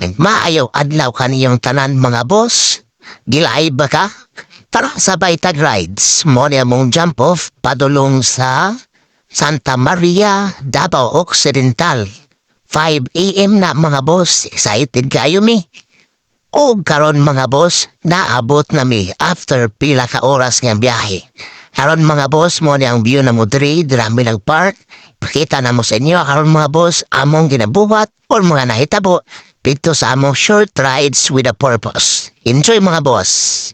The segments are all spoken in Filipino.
Maayaw adlaw kaniyong tanan mga boss. Gilay ba ka? Tara sabay tag rides. Mo niya mong jump off padulong sa Santa Maria, Davao Occidental. 5 a.m. na mga boss. Excited kayo mi? O karon mga boss, naabot na mi after pila ka oras nga biyahe. Karon mga boss mo ni ang view na mo diri, drami ng park. Pakita na mo sa inyo karon mga boss among ginabuhat or mga nahitabo dito sa among short rides with a purpose. Enjoy mga boss!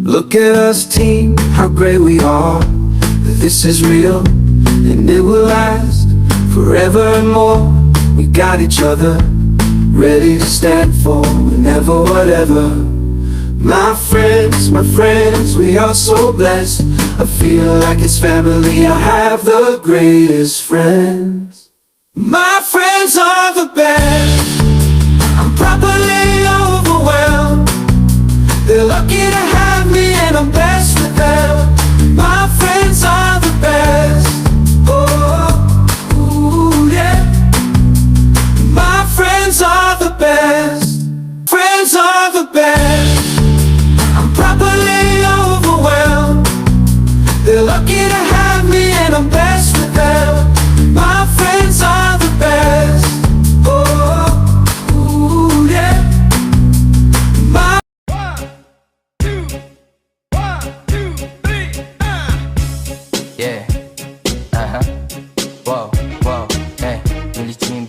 Look at us, team, how great we are. This is real, and it will last forever and more. We got each other, ready to stand for whenever, whatever. My friends, my friends, we are so blessed. I feel like it's family, I have the greatest friends. My friends are the best. You're lucky to have me and I'm best with them. My friends are the best. Oh, ooh, yeah. My One, two, one, two, three, uh Yeah, uh-huh. Whoa, whoa, hey. Billie Jean,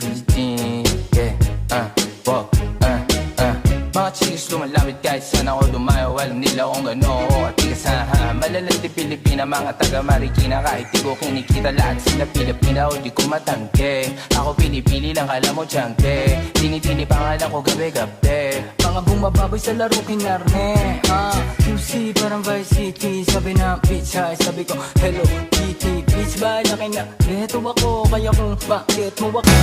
yeah, uh, whoa, uh, uh. 마치 숨을 남을 때 있어 나와도 마요 알음 닐라 온거 노 at tigasahan Malalandi Pilipina, mga taga Marikina. Kahit di ko kinikita lahat sila Pilipina o di ko matangke. Ako pinipili lang kala mo tiyangke. Tini-tini pangalan ko gabi-gabi. Mga bumababoy sa laro kinarne ah, QC parang Vice City. Sabi na bitch hi. Sabi ko hello kitty Bitch ba laki na Reto ako Kaya kung bakit mo ako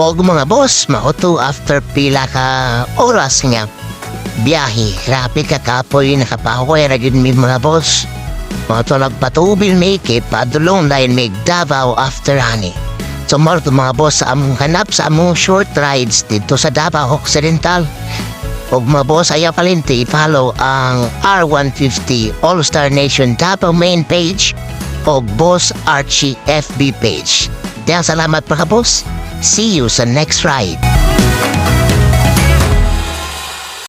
Og mga boss, mauto after pila ka oras nga biyahe. Grabe ka kapoy, nakapahoy ra gyud mi mga boss. Mga to nagpatubil may kay padulong dahil may Davao after honey. So more to mga boss sa among hanap sa among short rides dito sa Davao Occidental. Og mga boss, ayaw palinti i-follow ang R150 All-Star Nation Davao main page o Boss Archie FB page. Kaya salamat mga boss. See you sa next ride.